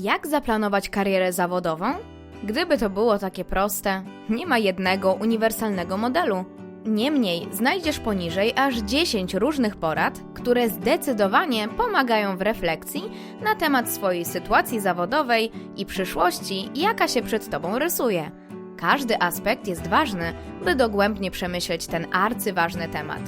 Jak zaplanować karierę zawodową? Gdyby to było takie proste, nie ma jednego uniwersalnego modelu. Niemniej znajdziesz poniżej aż 10 różnych porad, które zdecydowanie pomagają w refleksji na temat swojej sytuacji zawodowej i przyszłości, jaka się przed Tobą rysuje. Każdy aspekt jest ważny, by dogłębnie przemyśleć ten arcyważny temat.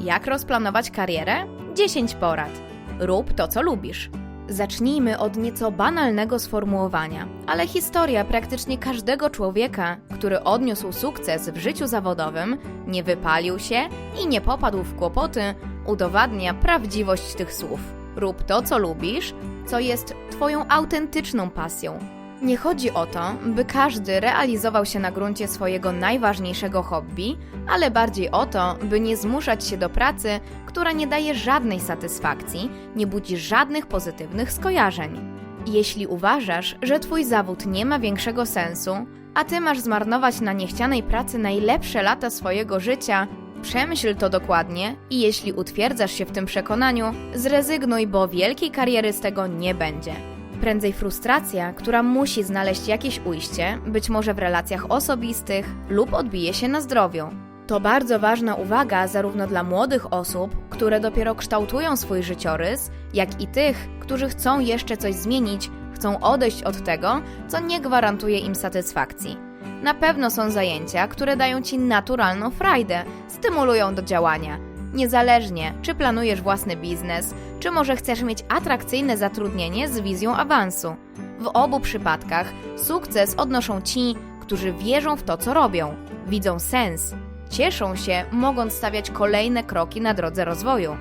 Jak rozplanować karierę? 10 porad. Rób to, co lubisz. Zacznijmy od nieco banalnego sformułowania, ale historia praktycznie każdego człowieka, który odniósł sukces w życiu zawodowym, nie wypalił się i nie popadł w kłopoty, udowadnia prawdziwość tych słów. Rób to, co lubisz, co jest Twoją autentyczną pasją. Nie chodzi o to, by każdy realizował się na gruncie swojego najważniejszego hobby, ale bardziej o to, by nie zmuszać się do pracy, która nie daje żadnej satysfakcji, nie budzi żadnych pozytywnych skojarzeń. Jeśli uważasz, że Twój zawód nie ma większego sensu, a Ty masz zmarnować na niechcianej pracy najlepsze lata swojego życia, przemyśl to dokładnie i jeśli utwierdzasz się w tym przekonaniu, zrezygnuj, bo wielkiej kariery z tego nie będzie. Prędzej frustracja, która musi znaleźć jakieś ujście, być może w relacjach osobistych lub odbije się na zdrowiu. To bardzo ważna uwaga zarówno dla młodych osób, które dopiero kształtują swój życiorys, jak i tych, którzy chcą jeszcze coś zmienić, chcą odejść od tego, co nie gwarantuje im satysfakcji. Na pewno są zajęcia, które dają ci naturalną frajdę, stymulują do działania. Niezależnie, czy planujesz własny biznes, czy może chcesz mieć atrakcyjne zatrudnienie z wizją awansu. W obu przypadkach sukces odnoszą ci, którzy wierzą w to, co robią, widzą sens, cieszą się, mogąc stawiać kolejne kroki na drodze rozwoju.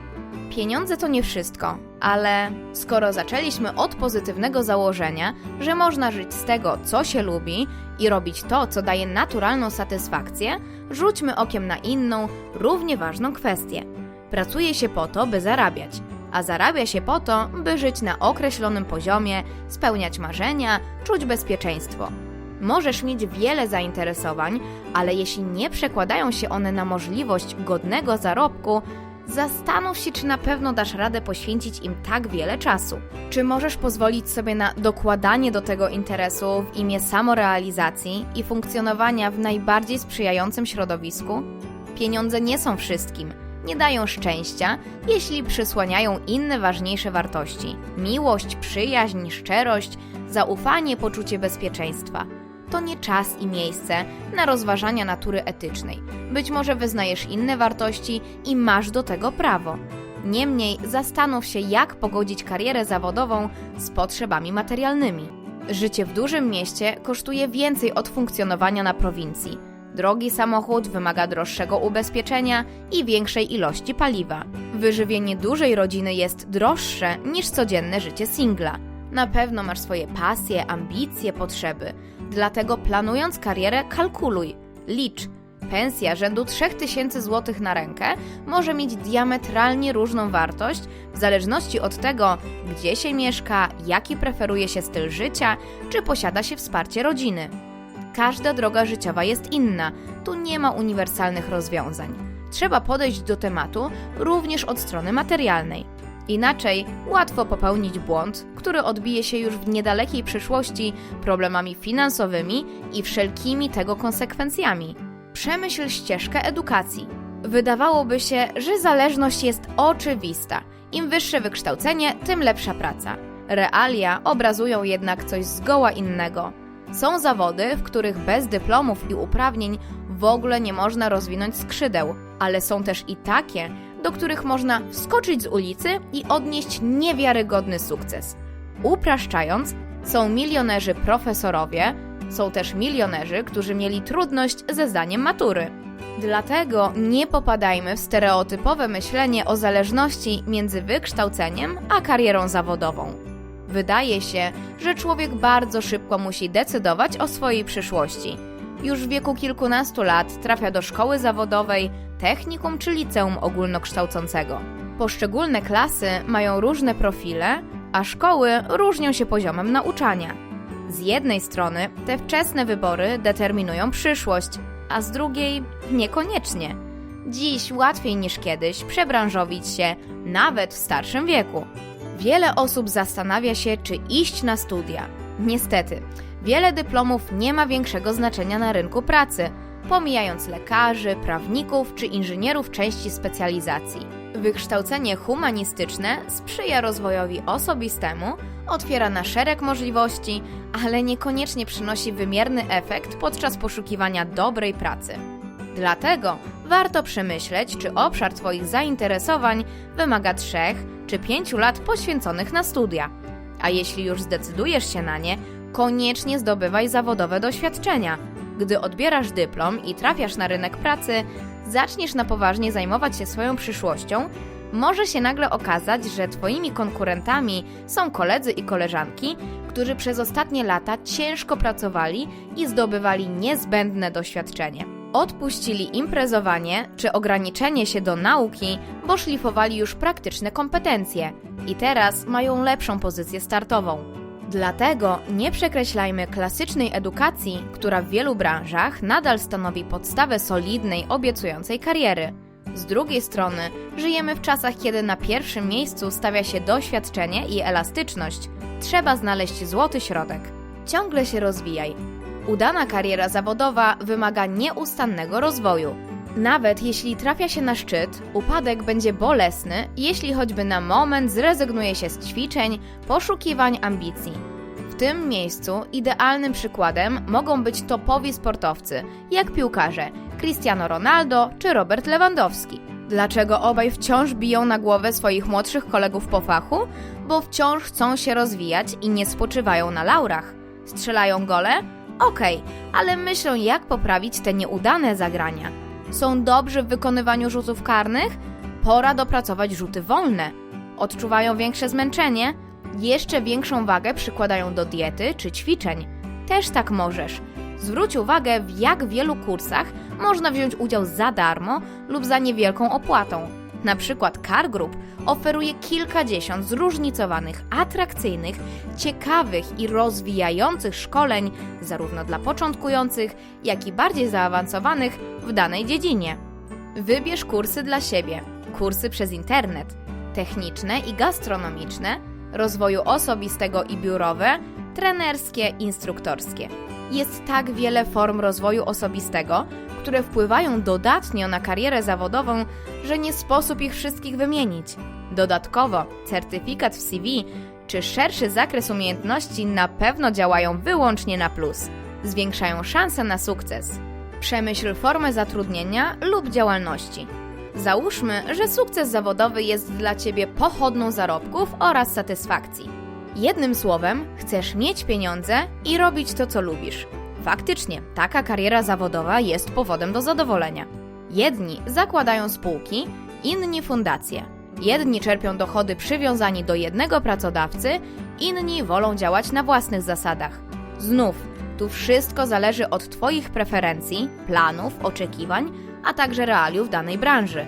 Pieniądze to nie wszystko, ale skoro zaczęliśmy od pozytywnego założenia, że można żyć z tego, co się lubi i robić to, co daje naturalną satysfakcję, rzućmy okiem na inną, równie ważną kwestię. Pracuje się po to, by zarabiać, a zarabia się po to, by żyć na określonym poziomie, spełniać marzenia, czuć bezpieczeństwo. Możesz mieć wiele zainteresowań, ale jeśli nie przekładają się one na możliwość godnego zarobku, zastanów się, czy na pewno dasz radę poświęcić im tak wiele czasu. Czy możesz pozwolić sobie na dokładanie do tego interesu w imię samorealizacji i funkcjonowania w najbardziej sprzyjającym środowisku? Pieniądze nie są wszystkim. Nie dają szczęścia, jeśli przysłaniają inne ważniejsze wartości: miłość, przyjaźń, szczerość, zaufanie, poczucie bezpieczeństwa to nie czas i miejsce na rozważania natury etycznej. Być może wyznajesz inne wartości i masz do tego prawo. Niemniej zastanów się, jak pogodzić karierę zawodową z potrzebami materialnymi. Życie w dużym mieście kosztuje więcej od funkcjonowania na prowincji. Drogi samochód wymaga droższego ubezpieczenia i większej ilości paliwa. Wyżywienie dużej rodziny jest droższe niż codzienne życie singla. Na pewno masz swoje pasje, ambicje, potrzeby. Dlatego planując karierę, kalkuluj, licz. Pensja rzędu 3000 zł na rękę może mieć diametralnie różną wartość w zależności od tego, gdzie się mieszka, jaki preferuje się styl życia, czy posiada się wsparcie rodziny. Każda droga życiowa jest inna, tu nie ma uniwersalnych rozwiązań. Trzeba podejść do tematu również od strony materialnej. Inaczej łatwo popełnić błąd, który odbije się już w niedalekiej przyszłości problemami finansowymi i wszelkimi tego konsekwencjami. Przemyśl ścieżkę edukacji. Wydawałoby się, że zależność jest oczywista. Im wyższe wykształcenie, tym lepsza praca. Realia obrazują jednak coś zgoła innego. Są zawody, w których bez dyplomów i uprawnień w ogóle nie można rozwinąć skrzydeł, ale są też i takie, do których można wskoczyć z ulicy i odnieść niewiarygodny sukces. Upraszczając, są milionerzy profesorowie, są też milionerzy, którzy mieli trudność ze zdaniem matury. Dlatego nie popadajmy w stereotypowe myślenie o zależności między wykształceniem a karierą zawodową. Wydaje się, że człowiek bardzo szybko musi decydować o swojej przyszłości. Już w wieku kilkunastu lat trafia do szkoły zawodowej, technikum czy liceum ogólnokształcącego. Poszczególne klasy mają różne profile, a szkoły różnią się poziomem nauczania. Z jednej strony te wczesne wybory determinują przyszłość, a z drugiej niekoniecznie. Dziś łatwiej niż kiedyś przebranżowić się, nawet w starszym wieku. Wiele osób zastanawia się, czy iść na studia. Niestety, wiele dyplomów nie ma większego znaczenia na rynku pracy, pomijając lekarzy, prawników czy inżynierów części specjalizacji. Wykształcenie humanistyczne sprzyja rozwojowi osobistemu, otwiera na szereg możliwości, ale niekoniecznie przynosi wymierny efekt podczas poszukiwania dobrej pracy. Dlatego warto przemyśleć, czy obszar Twoich zainteresowań wymaga trzech czy pięciu lat poświęconych na studia. A jeśli już zdecydujesz się na nie, koniecznie zdobywaj zawodowe doświadczenia. Gdy odbierasz dyplom i trafiasz na rynek pracy, zaczniesz na poważnie zajmować się swoją przyszłością, może się nagle okazać, że Twoimi konkurentami są koledzy i koleżanki, którzy przez ostatnie lata ciężko pracowali i zdobywali niezbędne doświadczenie. Odpuścili imprezowanie czy ograniczenie się do nauki, bo szlifowali już praktyczne kompetencje i teraz mają lepszą pozycję startową. Dlatego nie przekreślajmy klasycznej edukacji, która w wielu branżach nadal stanowi podstawę solidnej, obiecującej kariery. Z drugiej strony, żyjemy w czasach, kiedy na pierwszym miejscu stawia się doświadczenie i elastyczność. Trzeba znaleźć złoty środek. Ciągle się rozwijaj. Udana kariera zawodowa wymaga nieustannego rozwoju. Nawet jeśli trafia się na szczyt, upadek będzie bolesny, jeśli choćby na moment zrezygnuje się z ćwiczeń, poszukiwań ambicji. W tym miejscu idealnym przykładem mogą być topowi sportowcy, jak piłkarze Cristiano Ronaldo czy Robert Lewandowski. Dlaczego obaj wciąż biją na głowę swoich młodszych kolegów po fachu? Bo wciąż chcą się rozwijać i nie spoczywają na laurach. Strzelają gole? Okej, ale myślą jak poprawić te nieudane zagrania. Są dobrzy w wykonywaniu rzutów karnych? Pora dopracować rzuty wolne. Odczuwają większe zmęczenie? Jeszcze większą wagę przykładają do diety czy ćwiczeń. Też tak możesz. Zwróć uwagę, w jak wielu kursach można wziąć udział za darmo lub za niewielką opłatą. Na przykład Car Group oferuje kilkadziesiąt zróżnicowanych, atrakcyjnych, ciekawych i rozwijających szkoleń, zarówno dla początkujących, jak i bardziej zaawansowanych w danej dziedzinie. Wybierz kursy dla siebie, kursy przez internet, techniczne i gastronomiczne, rozwoju osobistego i biurowe, trenerskie, instruktorskie. Jest tak wiele form rozwoju osobistego, które wpływają dodatnio na karierę zawodową, że nie sposób ich wszystkich wymienić. Dodatkowo, certyfikat w CV czy szerszy zakres umiejętności na pewno działają wyłącznie na plus. Zwiększają szanse na sukces. Przemyśl formę zatrudnienia lub działalności. Załóżmy, że sukces zawodowy jest dla Ciebie pochodną zarobków oraz satysfakcji. Jednym słowem, chcesz mieć pieniądze i robić to, co lubisz. Faktycznie, taka kariera zawodowa jest powodem do zadowolenia. Jedni zakładają spółki, inni fundacje. Jedni czerpią dochody przywiązani do jednego pracodawcy, inni wolą działać na własnych zasadach. Znów, tu wszystko zależy od Twoich preferencji, planów, oczekiwań, a także realiów danej branży.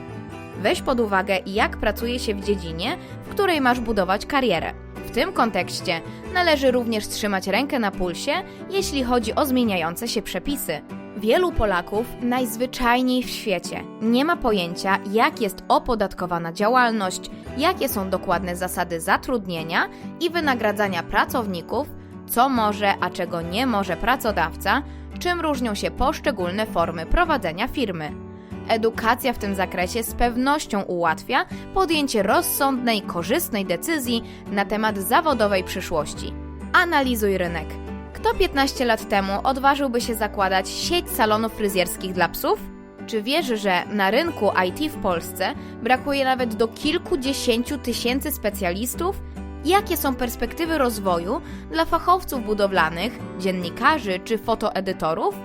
Weź pod uwagę, jak pracuje się w dziedzinie, w której masz budować karierę. Tym kontekście należy również trzymać rękę na pulsie, jeśli chodzi o zmieniające się przepisy. Wielu Polaków najzwyczajniej w świecie nie ma pojęcia, jak jest opodatkowana działalność, jakie są dokładne zasady zatrudnienia i wynagradzania pracowników, co może, a czego nie może pracodawca, czym różnią się poszczególne formy prowadzenia firmy. Edukacja w tym zakresie z pewnością ułatwia podjęcie rozsądnej, korzystnej decyzji na temat zawodowej przyszłości. Analizuj rynek. Kto 15 lat temu odważyłby się zakładać sieć salonów fryzjerskich dla psów? Czy wiesz, że na rynku IT w Polsce brakuje nawet do kilkudziesięciu tysięcy specjalistów? Jakie są perspektywy rozwoju dla fachowców budowlanych, dziennikarzy czy fotoedytorów?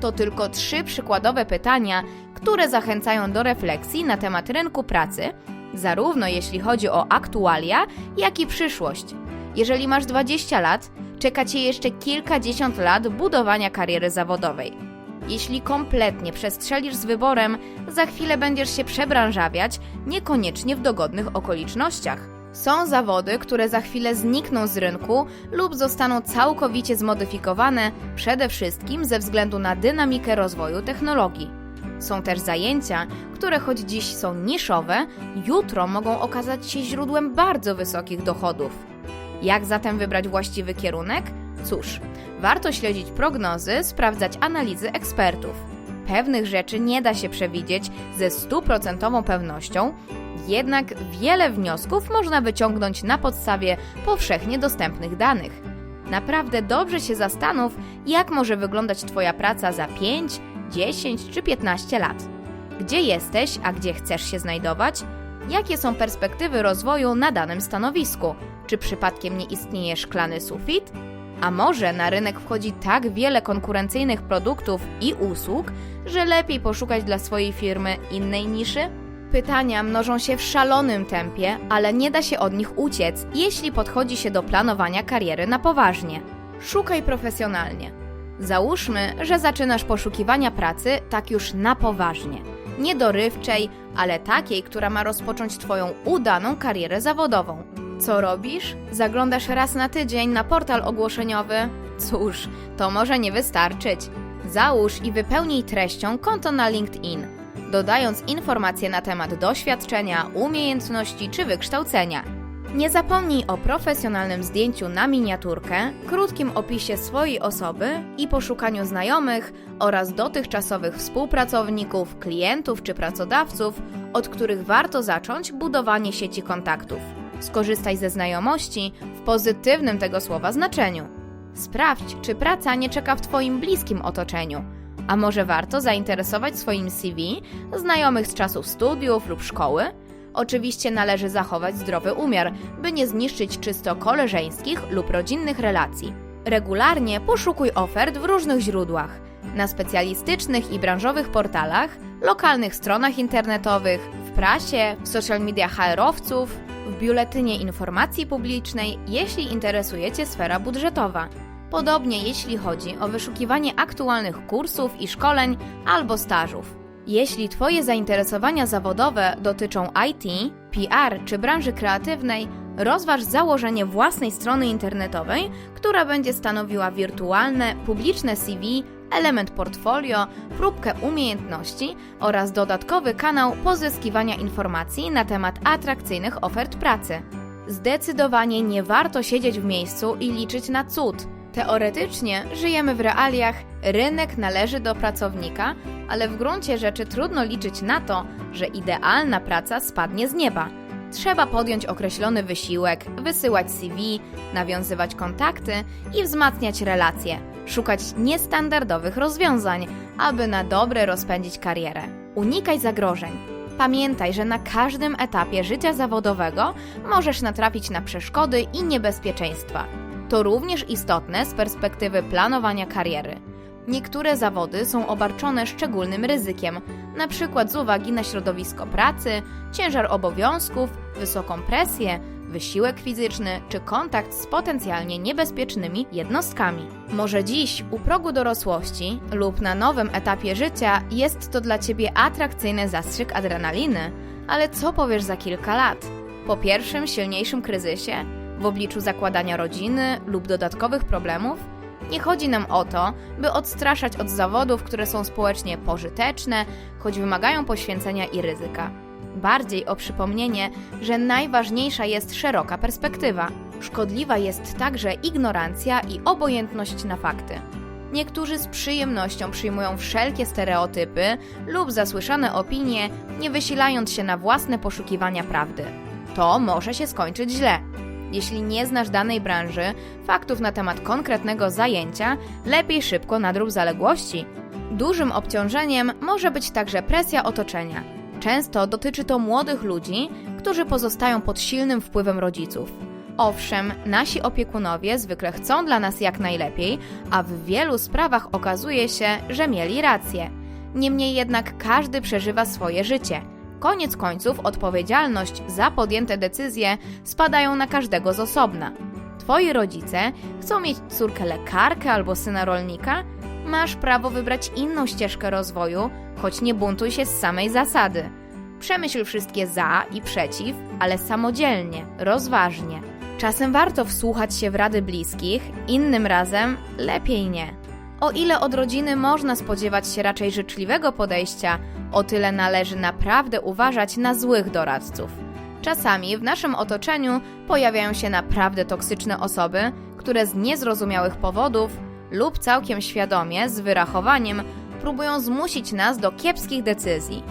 To tylko trzy przykładowe pytania, które zachęcają do refleksji na temat rynku pracy, zarówno jeśli chodzi o aktualia, jak i przyszłość. Jeżeli masz 20 lat, czeka Cię jeszcze kilkadziesiąt lat budowania kariery zawodowej. Jeśli kompletnie przestrzelisz z wyborem, za chwilę będziesz się przebranżawiać, niekoniecznie w dogodnych okolicznościach. Są zawody, które za chwilę znikną z rynku lub zostaną całkowicie zmodyfikowane, przede wszystkim ze względu na dynamikę rozwoju technologii. Są też zajęcia, które choć dziś są niszowe, jutro mogą okazać się źródłem bardzo wysokich dochodów. Jak zatem wybrać właściwy kierunek? Cóż, warto śledzić prognozy, sprawdzać analizy ekspertów. Pewnych rzeczy nie da się przewidzieć ze stuprocentową pewnością, jednak wiele wniosków można wyciągnąć na podstawie powszechnie dostępnych danych. Naprawdę dobrze się zastanów, jak może wyglądać Twoja praca za 5, 10 czy 15 lat. Gdzie jesteś, a gdzie chcesz się znajdować? Jakie są perspektywy rozwoju na danym stanowisku? Czy przypadkiem nie istnieje szklany sufit? A może na rynek wchodzi tak wiele konkurencyjnych produktów i usług, że lepiej poszukać dla swojej firmy innej niszy? Pytania mnożą się w szalonym tempie, ale nie da się od nich uciec, jeśli podchodzi się do planowania kariery na poważnie. Szukaj profesjonalnie. Załóżmy, że zaczynasz poszukiwania pracy tak już na poważnie. Nie dorywczej, ale takiej, która ma rozpocząć Twoją udaną karierę zawodową. Co robisz? Zaglądasz raz na tydzień na portal ogłoszeniowy? Cóż, to może nie wystarczyć. Załóż i wypełnij treścią konto na LinkedIn, dodając informacje na temat doświadczenia, umiejętności czy wykształcenia. Nie zapomnij o profesjonalnym zdjęciu na miniaturkę, krótkim opisie swojej osoby i poszukaniu znajomych oraz dotychczasowych współpracowników, klientów czy pracodawców, od których warto zacząć budowanie sieci kontaktów. Skorzystaj ze znajomości w pozytywnym tego słowa znaczeniu. Sprawdź, czy praca nie czeka w Twoim bliskim otoczeniu. A może warto zainteresować swoim CV znajomych z czasów studiów lub szkoły? Oczywiście należy zachować zdrowy umiar, by nie zniszczyć czysto koleżeńskich lub rodzinnych relacji. Regularnie poszukuj ofert w różnych źródłach na specjalistycznych i branżowych portalach, lokalnych stronach internetowych, w prasie, w social media HR-owców, w biuletynie informacji publicznej, jeśli interesuje Cię sfera budżetowa. Podobnie jeśli chodzi o wyszukiwanie aktualnych kursów i szkoleń albo stażów. Jeśli Twoje zainteresowania zawodowe dotyczą IT, PR czy branży kreatywnej, rozważ założenie własnej strony internetowej, która będzie stanowiła wirtualne, publiczne CV, element portfolio, próbkę umiejętności oraz dodatkowy kanał pozyskiwania informacji na temat atrakcyjnych ofert pracy. Zdecydowanie nie warto siedzieć w miejscu i liczyć na cud. Teoretycznie żyjemy w realiach, rynek należy do pracownika, ale w gruncie rzeczy trudno liczyć na to, że idealna praca spadnie z nieba. Trzeba podjąć określony wysiłek, wysyłać CV, nawiązywać kontakty i wzmacniać relacje, szukać niestandardowych rozwiązań, aby na dobre rozpędzić karierę. Unikaj zagrożeń. Pamiętaj, że na każdym etapie życia zawodowego możesz natrafić na przeszkody i niebezpieczeństwa. To również istotne z perspektywy planowania kariery. Niektóre zawody są obarczone szczególnym ryzykiem, np. z uwagi na środowisko pracy, ciężar obowiązków, wysoką presję, wysiłek fizyczny czy kontakt z potencjalnie niebezpiecznymi jednostkami. Może dziś, u progu dorosłości lub na nowym etapie życia, jest to dla Ciebie atrakcyjny zastrzyk adrenaliny, ale co powiesz za kilka lat? Po pierwszym, silniejszym kryzysie, w obliczu zakładania rodziny lub dodatkowych problemów? Nie chodzi nam o to, by odstraszać od zawodów, które są społecznie pożyteczne, choć wymagają poświęcenia i ryzyka. Bardziej o przypomnienie, że najważniejsza jest szeroka perspektywa. Szkodliwa jest także ignorancja i obojętność na fakty. Niektórzy z przyjemnością przyjmują wszelkie stereotypy lub zasłyszane opinie, nie wysilając się na własne poszukiwania prawdy. To może się skończyć źle. Jeśli nie znasz danej branży, faktów na temat konkretnego zajęcia, lepiej szybko nadrób zaległości. Dużym obciążeniem może być także presja otoczenia. Często dotyczy to młodych ludzi, którzy pozostają pod silnym wpływem rodziców. Owszem, nasi opiekunowie zwykle chcą dla nas jak najlepiej, a w wielu sprawach okazuje się, że mieli rację. Niemniej jednak każdy przeżywa swoje życie. Koniec końców odpowiedzialność za podjęte decyzje spadają na każdego z osobna. Twoi rodzice chcą mieć córkę lekarkę albo syna rolnika? Masz prawo wybrać inną ścieżkę rozwoju, choć nie buntuj się z samej zasady. Przemyśl wszystkie za i przeciw, ale samodzielnie, rozważnie. Czasem warto wsłuchać się w rady bliskich, innym razem lepiej nie. O ile od rodziny można spodziewać się raczej życzliwego podejścia, o tyle należy naprawdę uważać na złych doradców. Czasami w naszym otoczeniu pojawiają się naprawdę toksyczne osoby, które z niezrozumiałych powodów lub całkiem świadomie, z wyrachowaniem, próbują zmusić nas do kiepskich decyzji.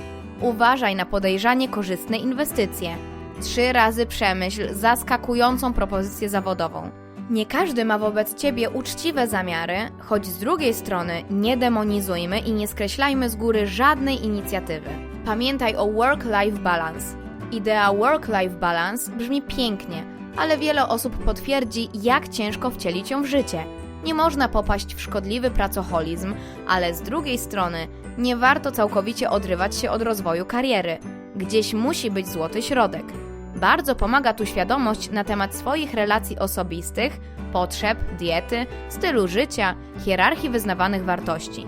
Uważaj na podejrzanie korzystne inwestycje. Trzy razy przemyśl zaskakującą propozycję zawodową. Nie każdy ma wobec ciebie uczciwe zamiary, choć z drugiej strony nie demonizujmy i nie skreślajmy z góry żadnej inicjatywy. Pamiętaj o work-life balance. Idea work-life balance brzmi pięknie, ale wiele osób potwierdzi, jak ciężko wcielić ją w życie. Nie można popaść w szkodliwy pracoholizm, ale z drugiej strony nie warto całkowicie odrywać się od rozwoju kariery. Gdzieś musi być złoty środek. Bardzo pomaga tu świadomość na temat swoich relacji osobistych, potrzeb, diety, stylu życia, hierarchii wyznawanych wartości.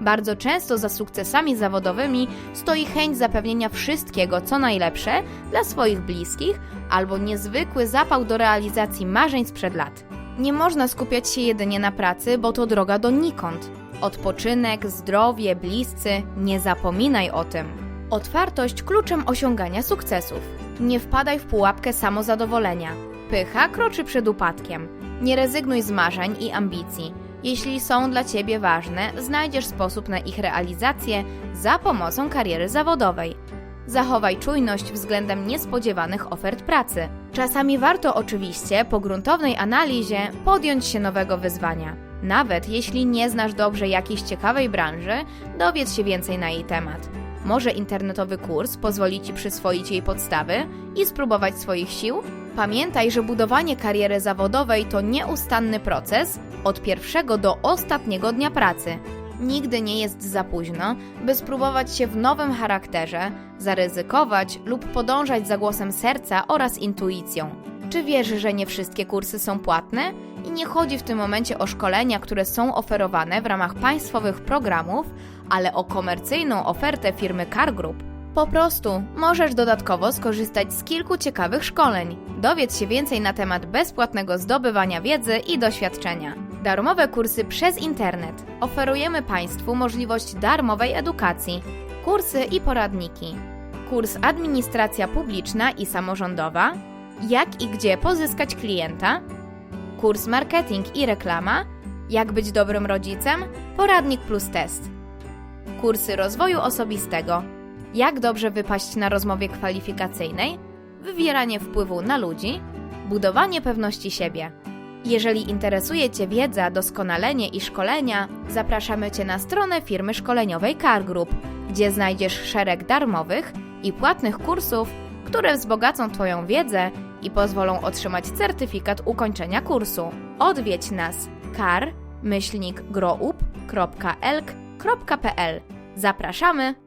Bardzo często za sukcesami zawodowymi stoi chęć zapewnienia wszystkiego, co najlepsze dla swoich bliskich, albo niezwykły zapał do realizacji marzeń sprzed lat. Nie można skupiać się jedynie na pracy, bo to droga donikąd. Odpoczynek, zdrowie, bliscy, nie zapominaj o tym. Otwartość kluczem osiągania sukcesów. Nie wpadaj w pułapkę samozadowolenia. Pycha kroczy przed upadkiem. Nie rezygnuj z marzeń i ambicji. Jeśli są dla Ciebie ważne, znajdziesz sposób na ich realizację za pomocą kariery zawodowej. Zachowaj czujność względem niespodziewanych ofert pracy. Czasami warto oczywiście po gruntownej analizie podjąć się nowego wyzwania. Nawet jeśli nie znasz dobrze jakiejś ciekawej branży, dowiedz się więcej na jej temat. Może internetowy kurs pozwoli Ci przyswoić jej podstawy i spróbować swoich sił? Pamiętaj, że budowanie kariery zawodowej to nieustanny proces od pierwszego do ostatniego dnia pracy. Nigdy nie jest za późno, by spróbować się w nowym charakterze, zaryzykować lub podążać za głosem serca oraz intuicją. Czy wiesz, że nie wszystkie kursy są płatne? I nie chodzi w tym momencie o szkolenia, które są oferowane w ramach państwowych programów, ale o komercyjną ofertę firmy Car Group. Po prostu możesz dodatkowo skorzystać z kilku ciekawych szkoleń. Dowiedz się więcej na temat bezpłatnego zdobywania wiedzy i doświadczenia. Darmowe kursy przez internet. Oferujemy Państwu możliwość darmowej edukacji, kursy i poradniki. Kurs Administracja Publiczna i Samorządowa. Jak i gdzie pozyskać klienta. Kurs Marketing i Reklama. Jak być dobrym rodzicem. Poradnik plus test. Kursy rozwoju osobistego. Jak dobrze wypaść na rozmowie kwalifikacyjnej, wywieranie wpływu na ludzi, budowanie pewności siebie. Jeżeli interesuje Cię wiedza, doskonalenie i szkolenia, zapraszamy Cię na stronę firmy szkoleniowej Car Group, gdzie znajdziesz szereg darmowych i płatnych kursów, które wzbogacą Twoją wiedzę i pozwolą otrzymać certyfikat ukończenia kursu. Odwiedź nas kar-group.elk.pl Zapraszamy!